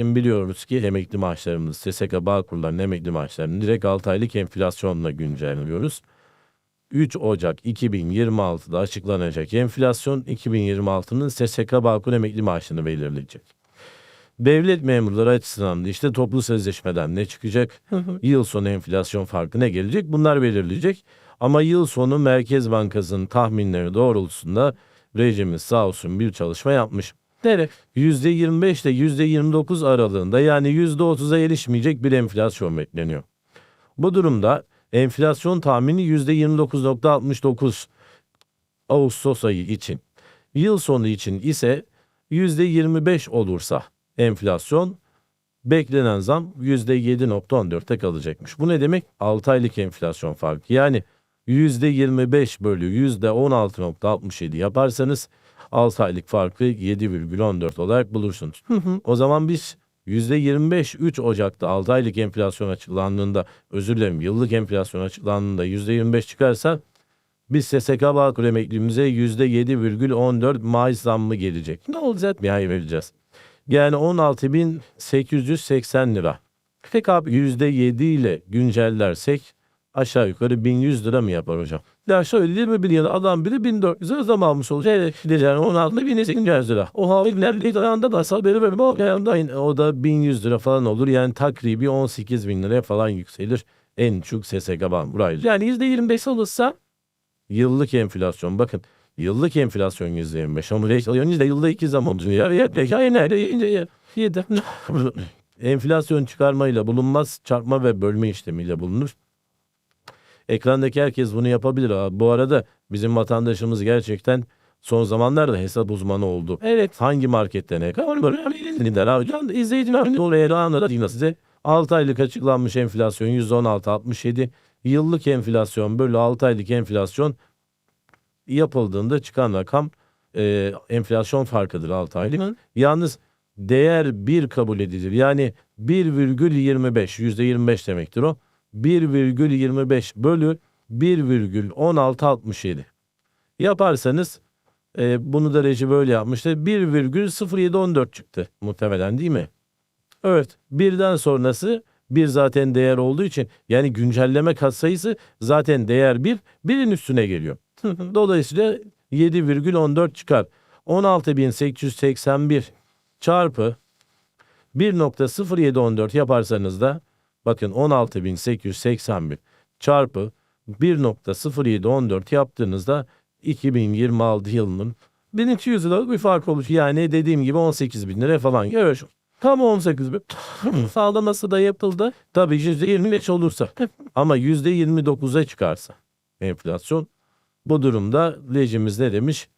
için biliyoruz ki emekli maaşlarımız, SSK Bağkur'ların emekli maaşlarını direkt 6 aylık enflasyonla güncelliyoruz. 3 Ocak 2026'da açıklanacak enflasyon 2026'nın SSK Bağkur emekli maaşını belirleyecek. Devlet memurları açısından da işte toplu sözleşmeden ne çıkacak? yıl sonu enflasyon farkı ne gelecek? Bunlar belirleyecek. Ama yıl sonu Merkez Bankası'nın tahminleri doğrultusunda rejimiz sağ olsun bir çalışma yapmış. Evet. %25 ile %29 aralığında yani %30'a erişmeyecek bir enflasyon bekleniyor. Bu durumda enflasyon tahmini %29.69 Ağustos ayı için. Yıl sonu için ise %25 olursa enflasyon beklenen zam %7.14'te kalacakmış. Bu ne demek? 6 aylık enflasyon farkı. Yani %25 bölü %16.67 yaparsanız 6 aylık farkı 7,14 olarak bulursunuz. O zaman biz %25 3 Ocak'ta 6 aylık enflasyon açıklandığında özür dilerim yıllık enflasyon açıklandığında %25 çıkarsa biz SSK Bağkur emeklimize %7,14 maaş zammı gelecek. Ne olacak? Bir ay vereceğiz. Yani 16.880 lira. Peki abi %7 ile güncellersek aşağı yukarı 1100 lira mı yapar hocam? Ya şöyle 21 yıl adam biri 1400 lira zam almış olacak. Evet, yani 16 1800 lira. O haberler ayağında da haberi böyle o ayağında o da 1100 lira falan olur. Yani takribi 18 bin liraya falan yükselir. En çok SSK ban burayı. Yani %25 olursa Yıllık enflasyon bakın. Yıllık enflasyon %25 ama reşit yılda iki zam oldu. Ya, ya, ya, ya, nerede? Ya. Enflasyon çıkarmayla bulunmaz, çarpma ve bölme işlemiyle bulunur. Ekrandaki herkes bunu yapabilir. Abi. Bu arada bizim vatandaşımız gerçekten son zamanlarda hesap uzmanı oldu. Evet. Hangi markette ne kadar böyle izleyiciler oraya anlatayım size. 6 aylık açıklanmış enflasyon %16.67. Yıllık enflasyon bölü 6 aylık enflasyon yapıldığında çıkan rakam e, enflasyon farkıdır 6 aylık. Yalnız değer 1 kabul edilir. Yani 1,25 %25 demektir o. 1,25 bölü 1,1667 yaparsanız e, bunu da reji böyle yapmıştı. 1,0714 çıktı muhtemelen değil mi? Evet. Birden sonrası bir zaten değer olduğu için yani güncelleme katsayısı zaten değer 1, birin üstüne geliyor. Dolayısıyla 7,14 çıkar. 16.881 çarpı 1.0714 yaparsanız da bakın 16.881 çarpı 1.0714 yaptığınızda 2026 yılının 1200 liralık bir fark olur. Yani dediğim gibi 18 bin lira falan. Evet. Tam 18 bin. Sağlaması da yapıldı. Tabii %25 olursa. Ama %29'a çıkarsa enflasyon bu durumda rejimiz ne demiş?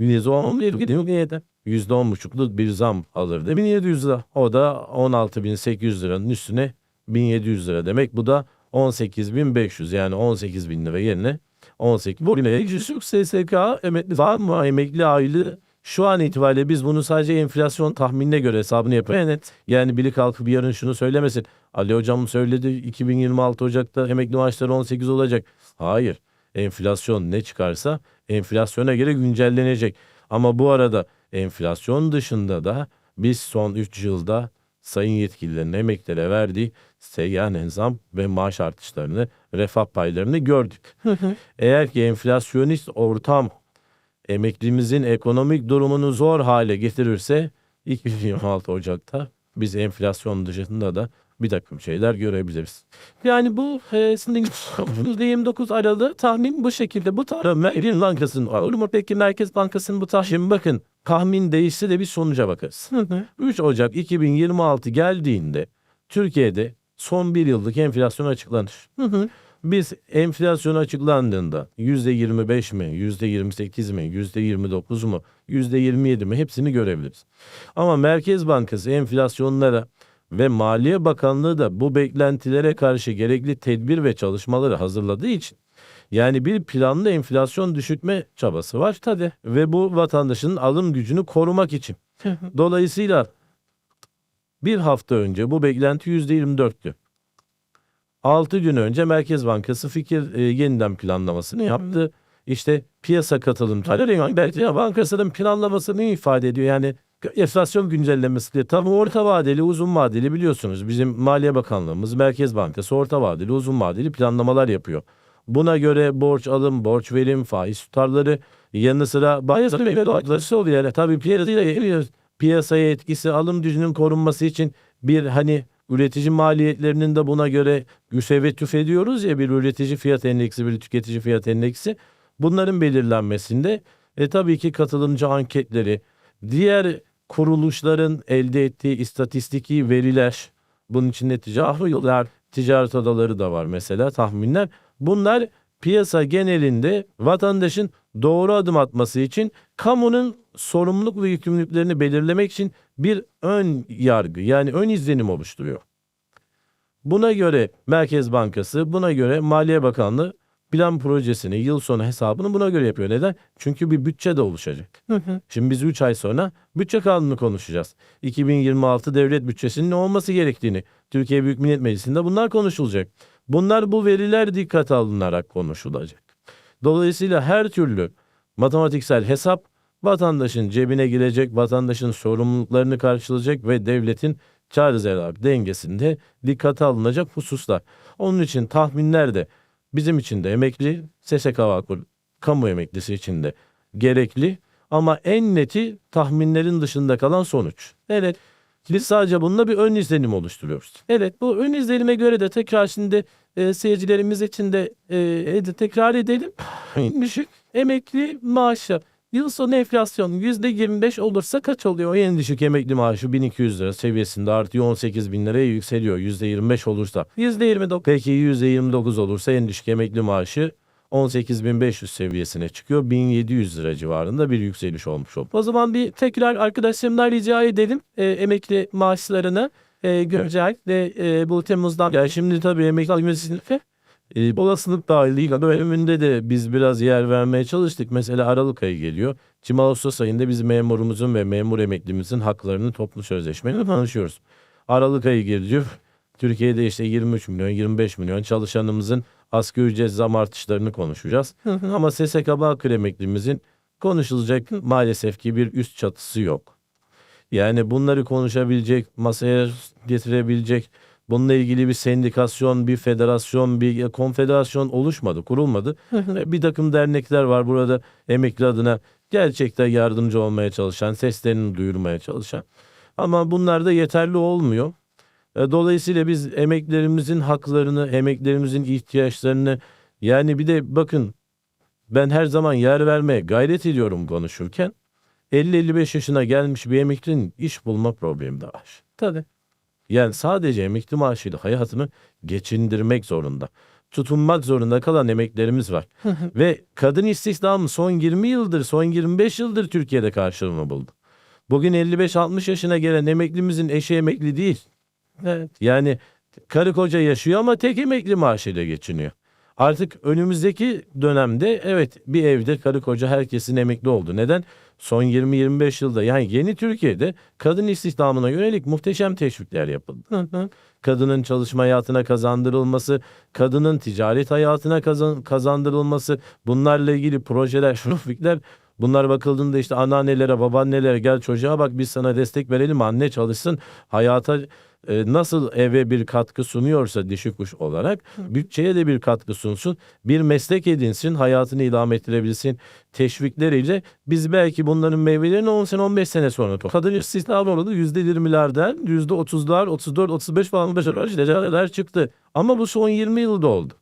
%11 %10,5'luk bir zam alırdı. 1700 lira. O da 16.800 liranın üstüne 1700 lira demek. Bu da 18.500 yani 18 bin lira yerine 18. Bu yine yüksek SSK emekli var mı? Emekli aylığı şu an itibariyle biz bunu sadece enflasyon tahminine göre hesabını yapıyoruz. Evet. Yani biri kalkıp yarın şunu söylemesin. Ali hocam söyledi 2026 Ocak'ta emekli maaşları 18 olacak. Hayır. Enflasyon ne çıkarsa enflasyona göre güncellenecek. Ama bu arada enflasyon dışında da biz son 3 yılda sayın yetkililerin emeklilere verdiği seyyanen zam ve maaş artışlarını, refah paylarını gördük. Eğer ki enflasyonist ortam emeklimizin ekonomik durumunu zor hale getirirse 2026 Ocak'ta biz enflasyon dışında da bir takım şeyler görebiliriz. Yani bu e, sizin %29 aralığı tahmin bu şekilde. Bu tahmin Merkez Bankası'nın, peki Merkez Bankası'nın bu tahmin? Bakın tahmin değişse de bir sonuca bakarız. 3 Ocak 2026 geldiğinde Türkiye'de son bir yıllık enflasyon açıklanır. Biz enflasyon açıklandığında %25 mi, %28 mi, %29 mu, %27 mi hepsini görebiliriz. Ama Merkez Bankası enflasyonlara ve Maliye Bakanlığı da bu beklentilere karşı gerekli tedbir ve çalışmaları hazırladığı için yani bir planlı enflasyon düşürtme çabası var tabii ve bu vatandaşın alım gücünü korumak için. Dolayısıyla bir hafta önce bu beklenti %24'tü. 6 gün önce Merkez Bankası fikir e, yeniden planlamasını yaptı. İşte piyasa katılımcıları Merkez Bankası'nın planlamasını ifade ediyor. Yani enflasyon güncellemesi diye tam orta vadeli uzun vadeli biliyorsunuz bizim Maliye Bakanlığımız Merkez Bankası orta vadeli uzun vadeli planlamalar yapıyor. Buna göre borç alım, borç verim, faiz tutarları yanı sıra bazı mevduatları oluyor. Yani tabii piyasaya, piyasaya etkisi alım gücünün korunması için bir hani üretici maliyetlerinin de buna göre müsevettüf ediyoruz ya bir üretici fiyat endeksi bir tüketici fiyat endeksi. Bunların belirlenmesinde e, tabii ki katılımcı anketleri, diğer kuruluşların elde ettiği istatistiki veriler, bunun içinde ticaret, ticaret odaları da var mesela tahminler. Bunlar piyasa genelinde vatandaşın doğru adım atması için kamunun sorumluluk ve yükümlülüklerini belirlemek için bir ön yargı yani ön izlenim oluşturuyor. Buna göre Merkez Bankası, buna göre Maliye Bakanlığı plan projesini, yıl sonu hesabını buna göre yapıyor. Neden? Çünkü bir bütçe de oluşacak. Şimdi biz 3 ay sonra bütçe kanunu konuşacağız. 2026 devlet bütçesinin ne olması gerektiğini, Türkiye Büyük Millet Meclisi'nde bunlar konuşulacak. Bunlar bu veriler dikkate alınarak konuşulacak. Dolayısıyla her türlü matematiksel hesap vatandaşın cebine girecek, vatandaşın sorumluluklarını karşılayacak ve devletin zarar dengesinde dikkate alınacak hususlar. Onun için tahminler de bizim için de emekli, SSK Vakfı kamu emeklisi için de gerekli ama en neti tahminlerin dışında kalan sonuç. Evet biz sadece bununla bir ön izlenim oluşturuyoruz. Evet bu ön izlenime göre de tekrar şimdi e, seyircilerimiz için de e, ed- tekrar edelim. Düşük emekli maaşı yıl sonu enflasyon %25 olursa kaç oluyor? En düşük emekli maaşı 1200 lira seviyesinde artıyor 18 bin liraya yükseliyor. %25 olursa. %29 peki %29 olursa en düşük emekli maaşı 18.500 seviyesine çıkıyor. 1700 lira civarında bir yükseliş olmuş oldu. O zaman bir tekrar arkadaşlarımdan rica edelim e, emekli maaşlarını e, görecek ve e, bu Temmuz'dan. Yani şimdi tabii emekli sınıfı e, olasılık dahiliyle bölümünde de biz biraz yer vermeye çalıştık. Mesela Aralık ayı geliyor. Şimdi Ağustos ayında biz memurumuzun ve memur emeklimizin haklarını toplu sözleşmeyle konuşuyoruz. Aralık ayı geliyor. Türkiye'de işte 23 milyon, 25 milyon çalışanımızın asgari ücret zam artışlarını konuşacağız. Ama SSK Bağkur emeklimizin konuşulacak maalesef ki bir üst çatısı yok. Yani bunları konuşabilecek, masaya getirebilecek, bununla ilgili bir sendikasyon, bir federasyon, bir konfederasyon oluşmadı, kurulmadı. bir takım dernekler var burada emekli adına gerçekten yardımcı olmaya çalışan, seslerini duyurmaya çalışan. Ama bunlar da yeterli olmuyor. E, Dolayısıyla biz emeklerimizin haklarını, emeklerimizin ihtiyaçlarını yani bir de bakın ben her zaman yer vermeye gayret ediyorum konuşurken 50-55 yaşına gelmiş bir emeklinin iş bulma problemi de var. Tabii. Yani sadece emekli maaşıyla hayatını geçindirmek zorunda. Tutunmak zorunda kalan emeklerimiz var. Ve kadın istihdamı son 20 yıldır, son 25 yıldır Türkiye'de karşılığını buldu. Bugün 55-60 yaşına gelen emeklimizin eşi emekli değil. Evet. Yani karı koca yaşıyor ama tek emekli maaşıyla geçiniyor. Artık önümüzdeki dönemde evet bir evde karı koca herkesin emekli oldu. Neden? Son 20-25 yılda yani yeni Türkiye'de kadın istihdamına yönelik muhteşem teşvikler yapıldı. Kadının çalışma hayatına kazandırılması, kadının ticaret hayatına kazan, kazandırılması, bunlarla ilgili projeler, şuruflikler Bunlar bakıldığında işte anneannelere, babaannelere gel çocuğa bak biz sana destek verelim anne çalışsın. Hayata e, nasıl eve bir katkı sunuyorsa dişi kuş olarak bütçeye de bir katkı sunsun. Bir meslek edinsin, hayatını idame ettirebilsin teşvikleriyle biz belki bunların meyvelerini 10 sene 15 sene sonra toplarız. Kadın istihdam oranı %20'lerden %30'lar, 34, 35 falan dereceler çıktı. Ama bu son 20 yılda oldu.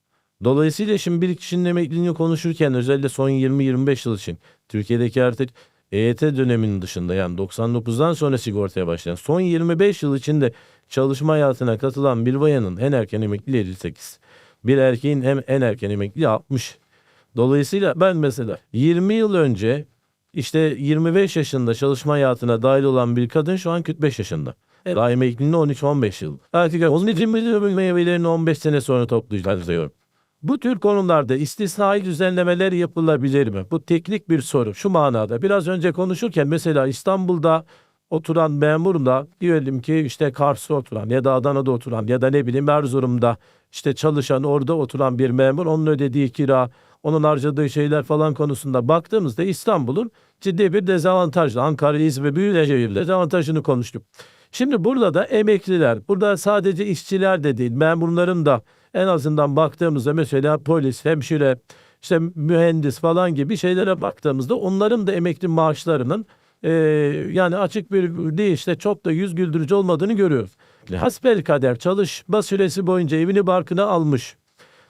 Dolayısıyla şimdi bir kişinin emekliliğini konuşurken özellikle son 20-25 yıl için Türkiye'deki artık EYT döneminin dışında yani 99'dan sonra sigortaya başlayan son 25 yıl içinde çalışma hayatına katılan bir bayanın en erken emekliliği 58. Bir erkeğin hem en erken emekliliği 60. Dolayısıyla ben mesela 20 yıl önce işte 25 yaşında çalışma hayatına dahil olan bir kadın şu an 45 yaşında. Evet. Daha emekliliğinde 13-15 yıl. Artık onun için meyvelerini 15 sene sonra toplayacağız diyorum. Bu tür konularda istisnai düzenlemeler yapılabilir mi? Bu teknik bir soru. Şu manada biraz önce konuşurken mesela İstanbul'da oturan memur da diyelim ki işte Kars'ta oturan ya da Adana'da oturan ya da ne bileyim Erzurum'da işte çalışan orada oturan bir memur onun ödediği kira onun harcadığı şeyler falan konusunda baktığımızda İstanbul'un ciddi bir dezavantajlı. Ankara, İzmir, büyük dezavantajını konuştuk. Şimdi burada da emekliler, burada sadece işçiler de değil, memurların da en azından baktığımızda mesela polis, hemşire, işte mühendis falan gibi şeylere baktığımızda onların da emekli maaşlarının e, yani açık bir deyişle çok da yüz güldürücü olmadığını görüyoruz. Hasbel kader çalışma süresi boyunca evini barkına almış.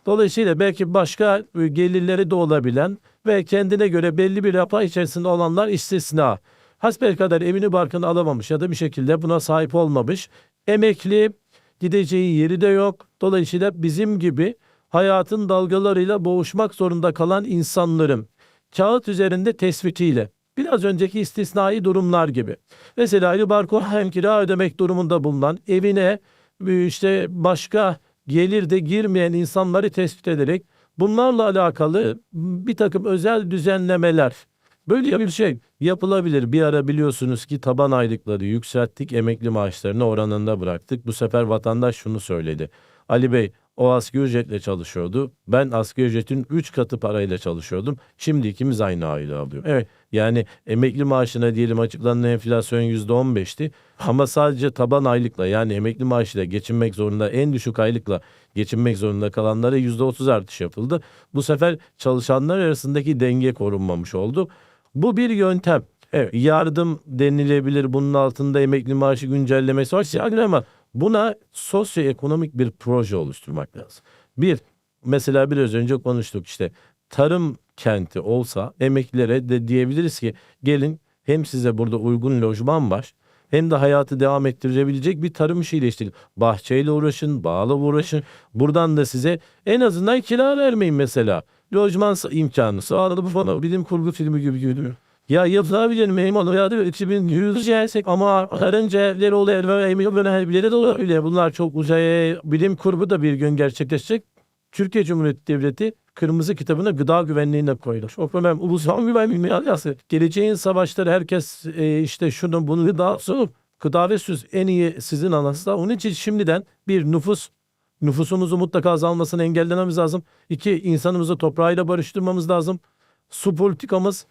Dolayısıyla belki başka e, gelirleri de olabilen ve kendine göre belli bir yapı içerisinde olanlar istisna. Hasbelkader evini barkını alamamış ya da bir şekilde buna sahip olmamış. Emekli gideceği yeri de yok. Dolayısıyla bizim gibi hayatın dalgalarıyla boğuşmak zorunda kalan insanların kağıt üzerinde tespitiyle biraz önceki istisnai durumlar gibi. Mesela Ali Barko hem kira ödemek durumunda bulunan evine e, işte başka gelir de girmeyen insanları tespit ederek bunlarla alakalı bir takım özel düzenlemeler Böyle bir şey yapılabilir. Bir ara biliyorsunuz ki taban aylıkları yükselttik, emekli maaşlarını oranında bıraktık. Bu sefer vatandaş şunu söyledi. Ali Bey o asgari ücretle çalışıyordu. Ben asgari ücretin 3 katı parayla çalışıyordum. Şimdi ikimiz aynı aylığı alıyor. Evet yani emekli maaşına diyelim açıklanan enflasyon %15'ti. Ama sadece taban aylıkla yani emekli maaşıyla geçinmek zorunda en düşük aylıkla geçinmek zorunda kalanlara %30 artış yapıldı. Bu sefer çalışanlar arasındaki denge korunmamış oldu. Bu bir yöntem. Evet, yardım denilebilir. Bunun altında emekli maaşı güncellemesi var. Yani ama buna sosyoekonomik bir proje oluşturmak lazım. Bir, mesela biraz önce konuştuk işte tarım kenti olsa emeklilere de diyebiliriz ki gelin hem size burada uygun lojman var hem de hayatı devam ettirebilecek bir tarım işiyle işte bahçeyle uğraşın, bağla uğraşın. Buradan da size en azından kira vermeyin mesela. Lojman imkanı sağladı bu falan bilim kurgu filmi gibi geliyor. Ya yapılabilir miyim onu ya da 2100 gelsek ama karınca evleri oluyor ve emin evleri de oluyor. Bunlar çok uzay bilim kurgu da bir gün gerçekleşecek. Türkiye Cumhuriyeti Devleti kırmızı kitabına gıda güvenliğine koyulur. O problem ulusal güvenlik meyalası. Geleceğin savaşları herkes e, işte şunu bunu gıda sunup gıda ve süs en iyi sizin anasında. Onun için şimdiden bir nüfus nüfusumuzu mutlaka azalmasını engellememiz lazım. İki insanımızı toprağıyla barıştırmamız lazım. Su politikamız